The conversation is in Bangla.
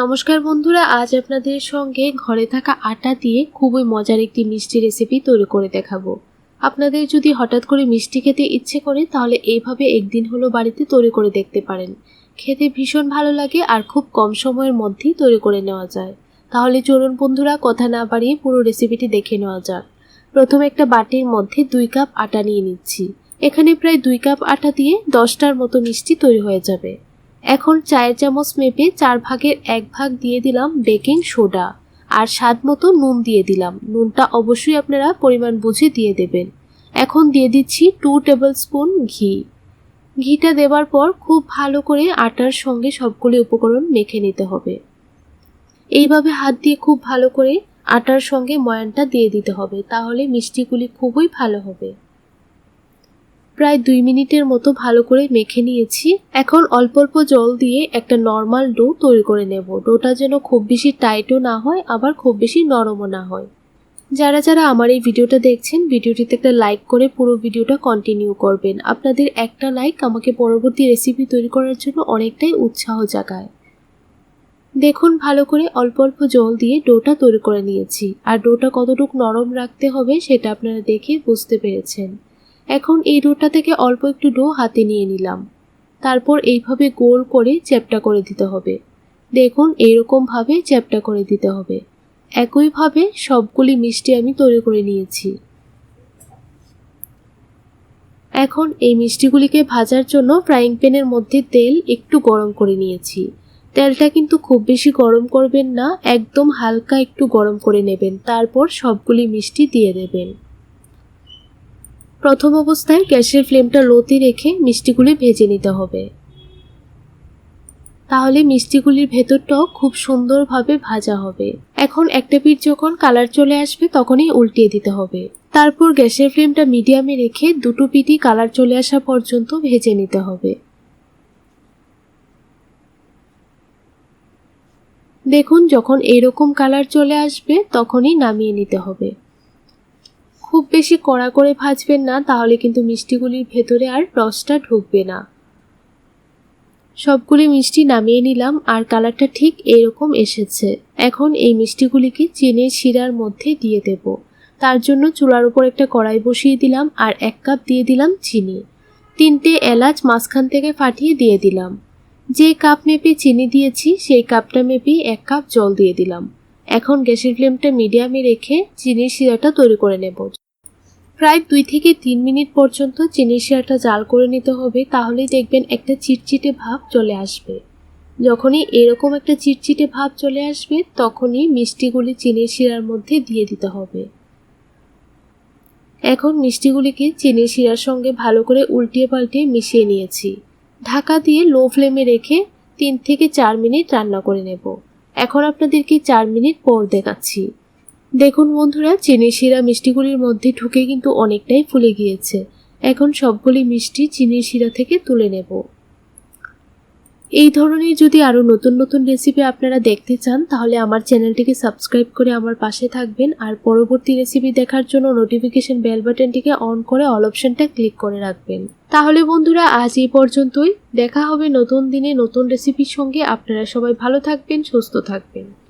নমস্কার বন্ধুরা, আজ আপনাদের সঙ্গে ঘরে থাকা আটা দিয়ে খুবই মজার একটি মিষ্টি রেসিপি তৈরি করে দেখাবো। আপনাদের যদি হঠাৎ করে মিষ্টি খেতে ইচ্ছে করে, তাহলে এইভাবে একদিন হলো বাড়িতে তৈরি করে দেখতে পারেন। খেতে ভীষণ ভালো লাগে আর খুব কম সময়ের মধ্যেই তৈরি করে নেওয়া যায়। তাহলে চলুন বন্ধুরা, কথা না বাড়িয়ে পুরো রেসিপিটি দেখে নেওয়া যাক। প্রথমে একটা বাটির মধ্যে দুই কাপ আটা নিয়ে নিচ্ছি। এখানে প্রায় দুই কাপ আটা দিয়ে দশটার মতো মিষ্টি তৈরি হয়ে যাবে। এখন চায়ের চামচ মেপে চার ভাগের এক ভাগ দিয়ে দিলাম বেকিং সোডা আর স্বাদ মতো নুন দিয়ে দিলাম। নুনটা অবশ্যই আপনারা পরিমাণ বুঝে দিয়ে দেবেন। এখন দিয়ে দিচ্ছি টু টেবিল স্পুন ঘি। ঘিটা দেওয়ার পর খুব ভালো করে আটার সঙ্গে সবগুলি উপকরণ মেখে নিতে হবে। এইভাবে হাত দিয়ে খুব ভালো করে আটার সঙ্গে ময়ানটা দিয়ে দিতে হবে, তাহলে মিষ্টিগুলি খুবই ভালো হবে। প্রায় দুই মিনিটের মতো ভালো করে মেখে নিয়েছি। এখন অল্প অল্প জল দিয়ে একটা নর্মাল ডো তৈরি করে নেব। ডোটা যেন খুব বেশি টাইটও না হয়, আবার খুব বেশি নরমও না হয়। যারা যারা আমার এই ভিডিওটা দেখছেন, ভিডিওটিতে একটা লাইক করে পুরো ভিডিওটা কন্টিনিউ করবেন। আপনাদের একটা লাইক আমাকে পরবর্তী রেসিপি তৈরি করার জন্য অনেকটাই উৎসাহ জাগায়। দেখুন, ভালো করে অল্প অল্প জল দিয়ে ডোটা তৈরি করে নিয়েছি। আর ডোটা কতটুকু নরম রাখতে হবে সেটা আপনারা দেখে বুঝতে পেরেছেন। এখন এই ডোটা থেকে অল্প একটু ডো হাতে নিয়ে নিলাম। তারপর এইভাবে গোল করে চ্যাপটা করে দিতে হবে। দেখুন, এইরকমভাবে চ্যাপটা করে দিতে হবে। একইভাবে সবগুলি মিষ্টি আমি তৈরি করে নিয়েছি। এখন এই মিষ্টিগুলিকে ভাজার জন্য ফ্রাইং প্যানের মধ্যে তেল একটু গরম করে নিয়েছি। তেলটা কিন্তু খুব বেশি গরম করবেন না, একদম হালকা একটু গরম করে নেবেন। তারপর সবগুলি মিষ্টি দিয়ে দেবেন। প্রথম অবস্থায় গ্যাসের ফ্লেমটা লোতে রেখে মিষ্টিগুলি ভেজে নিতে হবে। তাহলে মিষ্টিগুলির ভেতরটাও খুব সুন্দরভাবে ভাজা হবে। এখন একটা পিঠ যখন কালার চলে আসবে তখনই উল্টিয়ে দিতে হবে। তারপর গ্যাসের ফ্লেমটা মিডিয়ামে রেখে দুটো পিঠই কালার চলে আসা পর্যন্ত ভেজে নিতে হবে। দেখুন, যখন এরকম কালার চলে আসবে তখনই নামিয়ে নিতে হবে। খুব বেশি কড়া করে ভাজবেন না, তাহলে কিন্তু মিষ্টিগুলির ভেতরে আর রসটা ঢুকবে না। সবগুলি মিষ্টি নামিয়ে নিলাম, আর কালারটা ঠিক এরকম এসেছে। এখন এই মিষ্টিগুলিকে চিনির শিরার মধ্যে দিয়ে দেব। তার জন্য চুলার উপর একটা কড়াই বসিয়ে দিলাম, আর এক কাপ দিয়ে দিলাম চিনি। তিনটে এলাচ মাঝখান থেকে ফাটিয়ে দিয়ে দিলাম। যে কাপ মেপে চিনি দিয়েছি, সেই কাপটা মেপে এক কাপ জল দিয়ে দিলাম। এখন গ্যাসের ফ্লেমটা মিডিয়ামে রেখে চিনির শিরাটা তৈরি করে নেব। প্রায় দুই থেকে তিন মিনিট পর্যন্ত চিনির শিরাটা জাল করে নিতে হবে, তাহলেই দেখবেন একটা চিটচিটে ভাব চলে আসবে। যখনই এরকম একটা চিটচিটে ভাব চলে আসবে, তখনই মিষ্টিগুলি চিনির শিরার মধ্যে দিয়ে দিতে হবে। এখন মিষ্টিগুলিকে চিনির শিরার সঙ্গে ভালো করে উল্টিয়ে পাল্টিয়ে মিশিয়ে নিয়েছি। ঢাকা দিয়ে লো ফ্লেমে রেখে তিন থেকে চার মিনিট রান্না করে নেব। এখন আপনাদেরকে চার মিনিট পর দেখাচ্ছি। দেখুন বন্ধুরা চিনি শিরা মিষ্টিগুলির মধ্যে ঢুকে কিন্তু অনেকটাই ফুলে গিয়েছে। এখন সবগুলি মিষ্টি চিনির শিরা থেকে তুলে নেব। এই ধরনের যদি আরও নতুন নতুন রেসিপি আপনারা দেখতে চান, তাহলে আমার চ্যানেলটিকে সাবস্ক্রাইব করে আমার পাশে থাকবেন আর পরবর্তী রেসিপি দেখার জন্য নোটিফিকেশন বেল বাটনটিকে অন করে অল অপশনটা ক্লিক করে রাখবেন। তাহলে বন্ধুরা, আজ এই পর্যন্তই। দেখা হবে নতুন দিনে নতুন রেসিপির সঙ্গে। আপনারা সবাই ভালো থাকবেন, সুস্থ থাকবেন।